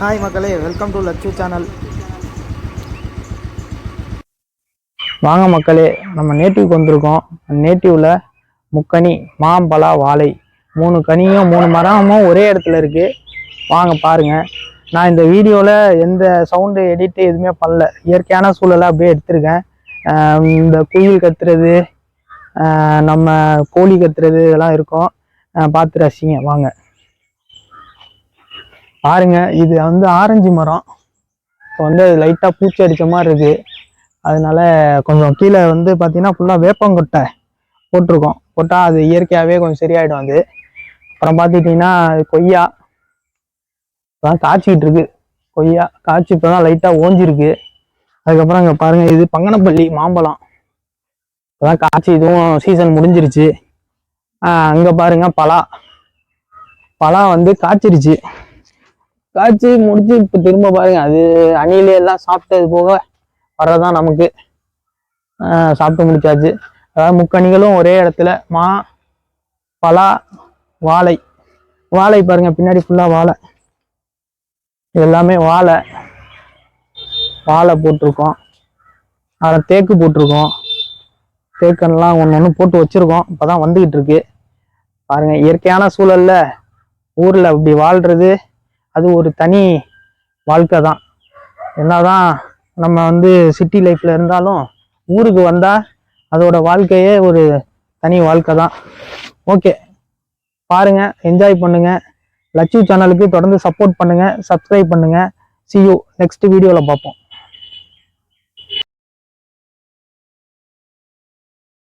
Hi மக்களே. Welcome to Latchu channel வாங்க மக்களே. நம்ம நேட்டிவ்க்கு வந்திருக்கோம். நேட்டிவில் முக்கனி மாம்பழா வாழை. மூணு கனியும் மூணு மரமும் ஒரே இடத்துல இருக்குது வாங்க பாருங்கள் நான் இந்த வீடியோவில் எந்த சவுண்டு எடிட்டு எதுவுமே பண்ணல. இயற்கையான சூழலை அப்படியே எடுத்திருக்கேன். இந்த குயில் கத்துறது நம்ம கோழி கத்துறது இதெல்லாம் இருக்கும். பார்த்து ரசிங்க. வாங்க. பாருங்க இது வந்து ஆரஞ்சு மரம். இப்போ வந்து அது லைட்டாக பூச்சி அடித்த மாதிரி இருக்குது அதனால கொஞ்சம் கீழே வந்து பார்த்தீங்கன்னா ஃபுல்லாக வேப்பங்கொட்டை போட்டிருக்கோம். போட்டால் அது இயற்கையாகவே கொஞ்சம் சரியாயிடும் அது. அப்புறம் பார்த்துக்கிட்டிங்கன்னா கொய்யா. இப்போதான் காய்ச்சிக்கிட்டு இருக்கு. கொய்யா காய்ச்சி இப்போ தான் லைட்டாக ஓஞ்சிருக்கு. அதுக்கப்புறம் இங்கே பாருங்கள் இது பங்கனப்பள்ளி மாம்பழம். இப்போதான் காய்ச்சி இதுவும் சீசன் முடிஞ்சிருச்சு. அங்கே பாருங்க பலா. பலா வந்து காய்ச்சிருச்சு. காய்ச்சி முடிச்சு இப்போ திரும்ப பாருங்க அது அணிலே எல்லாம் சாப்பிட்டது போக வர்றதான் நமக்கு. சாப்பிட்டு முடிச்சாச்சு. அதாவது முக்கணிகளும் ஒரே இடத்துல மா பலா வாழை. வாழை பாருங்க பின்னாடி ஃபுல்லாக வாழை. எல்லாமே வாழை. வாழை போட்டிருக்கோம். அதில் தேக்கு போட்டிருக்கோம். தேக்கன்லாம் ஒன்று ஒன்று போட்டு வச்சுருக்கோம். இப்போ தான் வந்துக்கிட்டு இருக்கு. பாருங்கள் இயற்கையான சூழல்ல ஊரில் இப்படி வாழ்கிறது அது ஒரு தனி வாழ்க்கை தான். என்னதான் நம்ம வந்து சிட்டி லைஃப்பில் இருந்தாலும் ஊருக்கு வந்தால் அதோட வாழ்க்கையே ஒரு தனி வாழ்க்கை தான். ஓகே பாருங்க என்ஜாய் பண்ணுங்கள் லட்சு சேனலுக்கு தொடர்ந்து சப்போர்ட் பண்ணுங்கள் சப்ஸ்கிரைப் பண்ணுங்கள் see you நெக்ஸ்ட் வீடியோவில் பார்ப்போம்.